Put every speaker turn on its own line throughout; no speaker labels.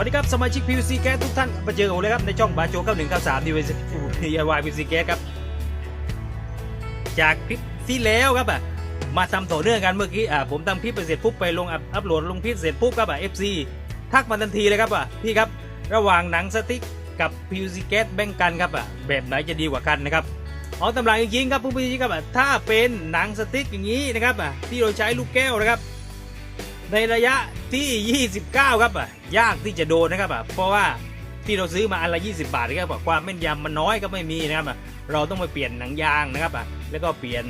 วัสดีครับ สมาชิก PVC แก๊สทุกท่านมาเจอกับผมเลยครับ ในช่องบาโจ9193 DIY PVC แก๊สครับ จากคลิปที่แล้วครับอะมาทำต่อเนื่องกันเมื่อกี้อ่าผมทำคลิปไปเสร็จปุ๊บไปลงอัพโหลดลงคลิปเสร็จปุ๊บครับอะ FC ทักมาทันทีเลยครับอะพี่ครับระหว่างหนังสติ๊กกับ PVC แก๊สแบ่งกันครับอะแบบไหนจะดีกว่ากันนะครับเอาตำราจริงๆครับผู้พี่ครับอะถ้าเป็นหนังสติ๊กอย่างนี้นะครับอะที่เราใช้ลูกแก้วนะครับ ในระยะ ที่ 29 ครับอะยากที่จะโดนนะครับอะเพราะว่าที่เราซื้อมาอันละ20 บาทนะครับความแม่นยำมันน้อยก็ไม่มีนะครับอะเราต้องไปเปลี่ยนหนังยางนะครับอะแล้วก็เปลี่ยน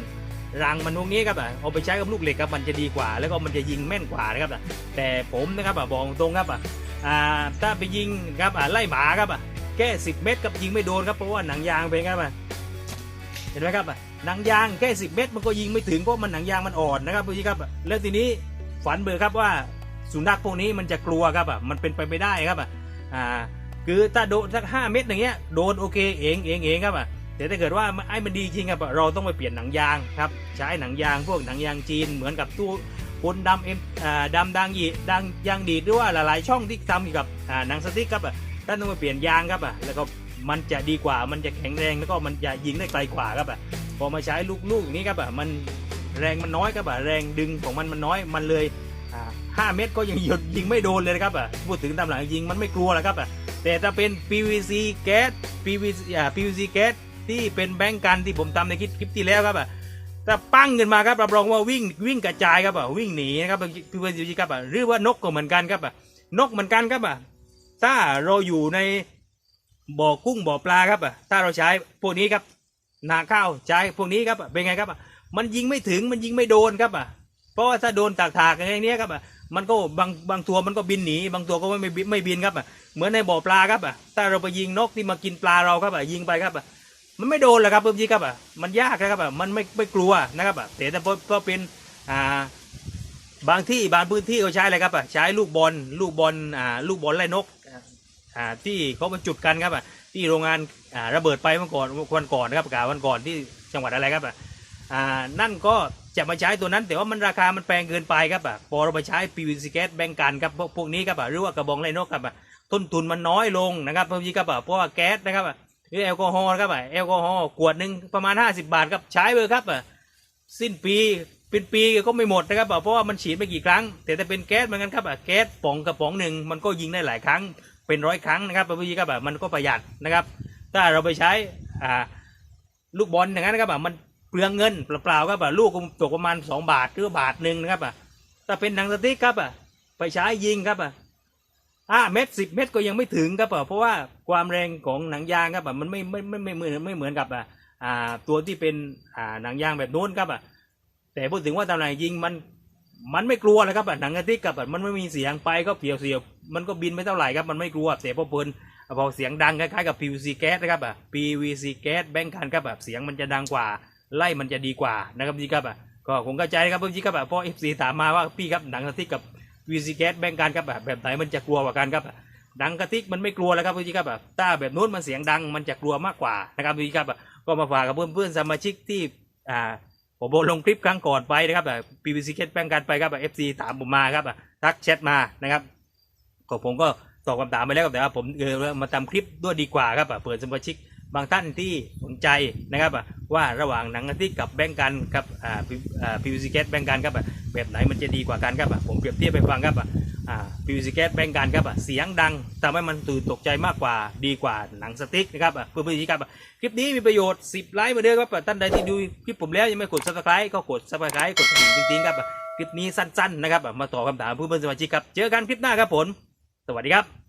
รังมันพวกนี้ครับอะเอาไปใช้กับลูกเหล็กครับมันจะดีกว่า แล้วก็มันจะยิงแม่นกว่านะครับอะแต่ผมนะครับอะบอกตรงครับอะอ่าถ้าไปยิงครับอะไล่หมาครับอะแค่ 10 เมตรกับยิงไม่โดนครับเพราะว่าหนังยางเป็นครับอะเห็นไหมครับอะหนังยางแค่ 10 เมตรมันก็ยิงไม่ถึงเพราะมันหนังยางมันอ่อนนะครับพี่ครับ แล้วทีนี้ฝันเบอร์ครับว่า สุนัขพวกนี้มันจะกลัวครับอะมันเป็นไปไม่ได้ครับอะอ่าคือถ้าโดนสักห้าเม็ดอย่างเงี้ยโดนโอเคเองเองเองครับอะแต่ถ้าเกิดว่าไอ้มันดีจริงครับอะเราต้องไปเปลี่ยนหนังยางครับใช้หนังยางพวกหนังยางจีนเหมือนกับตู้ปนดำเอ็มอ่าดำดังยีดังยางดีดหรือว่าหลายๆช่องที่ทำเกี่ยวกับอ่าหนังสติ๊กครับอะท่านต้องไปเปลี่ยนยางครับอะแล้วก็มันจะดีกว่ามันจะแข็งแรงแล้วก็มันจะยิงได้ไกลกว่าครับอะพอมาใช้ลูกๆอย่างนี้ครับมันแรงมันน้อยครับแรงดึงของมันมันน้อยมันเลย ห้าเมตรก็ยังหยุดยิงไม่โดนเลยนะครับอะพูดถึงตามหลังยิงมันไม่กลัวแล้วครับอะแต่ถ้าเป็น PVC แก๊ส PVC อ่า PVC แก๊สที่เป็นแบงก์กันที่ผมทำในคลิปคลิปที่แล้วครับอะถ้าปั้งขึ้นมาครับรับรองว่าวิ่งวิ่งกระจายครับอะวิ่งหนีนะครับ PVC ครับอะหรือว่านกก็เหมือนกันครับอะนกเหมือนกันครับอะถ้าเราอยู่ในบ่อกุ้งบ่อปลาครับอะถ้าเราใช้พวกนี้ครับนาข้าวใช้พวกนี้ครับเป็นไงครับอะมันยิงไม่ถึงมันยิงไม่โดนครับอะ เพราะว่าถ้าโดนตากถากอย่างเนี้ยครับอะมันก็บางบางตัวมันก็บินหนีบางตัวก็ไม่ไม่บินไม่บินครับอะเหมือนในบ่อปลาครับอะถ้าเราไปยิงนกที่มากินปลาเราครับอะยิงไปครับอะมันไม่โดนหรอกครับเพิ่มจีครับอะมันยากนะครับอะมันไม่ไม่กลัวนะครับอะแต่ถ้าพอพอเป็นอ่าบางที่บางพื้นที่เขาใช้อะไรครับอะใช้ลูกบอลลูกบอลอ่าลูกบอลไล่นกอ่าที่เขาบรรจุดกันครับอะที่โรงงานอ่าระเบิดไปเมื่อก่อนวันก่อนนะครับกาวันก่อนที่จังหวัดอะไรครับอะอ่านั่นก็ จะมาใช้ตัวนั้น แต่ว่ามันราคามันแพงเกินไปครับอะพอเราไปใช้ PVC แก๊สแบ่งกันครับพวกพวกนี้ครับอะหรือว่ากระบองไล่นกครับอะต้นทุนมันน้อยลงนะครับเพิ่มยีครับอะเพราะว่าแก๊สนะครับอะหรือแอลกอฮอล์ครับอะแอลกอฮอล์ขวดหนึ่งประมาณ 50 บาทครับใช้ไปครับอะสิ้นปีเป็นปีก็ไม่หมดนะครับอะเพราะว่ามันฉีดไปกี่ครั้ง แต่ถ้าเป็นแก๊สเหมือนกันครับอะแก๊สป๋องกระป๋องหนึ่งมันก็ยิงได้หลายครั้งเป็นร้อยครั้งนะครับพิ่มยีครับอะมันก็ประหยัดนะครับ ถ้าเราไปใช้ลูกบอลอย่างนั้นนะครับมัน เปลืองเงินเปล่าๆครับอะลูกก็ตกประมาณสองบาทหรือบาทหนึ่งนะครับอะถ้าเป็นหนังสติ๊กครับอะไปใช้ยิงครับอะห้าเม็ดสิบเม็ดก็ยังไม่ถึงครับอะเพราะว่าความแรงของหนังยางครับอะมันไม่ไม่ไม่ไม่เหมือนไม่เหมือนกับอะอ่าตัวที่เป็นอ่าหนังยางแบบโน้นครับอะแต่พูดถึงว่าตำแหน่งยิงมันมันไม่กลัวเลยครับอะหนังสติ๊กครับมันไม่มีเสียงไปก็เสียวเสียวมันก็บินไม่เท่าไหร่ครับมันไม่กลัวแต่พอเปินพอเสียงดังคล้ายๆกับ PVC แก๊สนะครับอะ PVC แก๊สแบงค์กันครับแบบเสียงมันจะดังกว่า ไล่มันจะดีกว่านะครับพี่ครับอะก็ผมเข้าใจครับพี่ครับอะเพราะเอฟซีถามมาว่าพี่ครับหนังกระติกกับวีซีแกสแบ่งกันครับอะแบบไหนมันจะกลัวกว่ากันครับหนังกระติกมันไม่กลัวแล้วครับพี่ครับอะถ้าแบบนู้นมันเสียงดังมันจะกลัวมากกว่านะครับพี่ครับอะก็มาฝากกับเพื่อนเพื่อนๆสมาชิกที่อ่าผมลงคลิปครั้งก่อนไปนะครับแบบ PVC แกสแบ่งกันไปครับแบบเอฟซีถามผมมาครับอะทักแชทมานะครับก็ผมก็ตอบคำถามไปแล้วครับแต่ว่าผมเออมาทำคลิปด้วยดีกว่าครับอะเปิดสมาชิกบางท่านที่สนใจนะครับอะ ว่าระหว่างหนังกะทิกับแบงกันกับอ่าอ่า PVC แกสแบงกันครับแบบไหนมันจะดีกว่ากันครับผมเปรียบเทียบไปฟังครับอะอ่า PVC แกสแบงกันครับเสียงดังทำให้มันตื่นตกใจมากกว่าดีกว่าหนังสติ๊กนะครับอะเพื่อนๆครับคลิปนี้มีประโยชน์ 10 ไลค์มาเดิมครับท่านใดที่ดูคลิปผมแล้วยังไม่กด subscribe ก็กด subscribe กดกระดิ่งจริงๆครับคลิปนี้สั้นๆนะครับมาตอบคำถามเพื่อนๆสมาชิกครับเจอกันคลิปหน้าครับผมสวัสดีครับ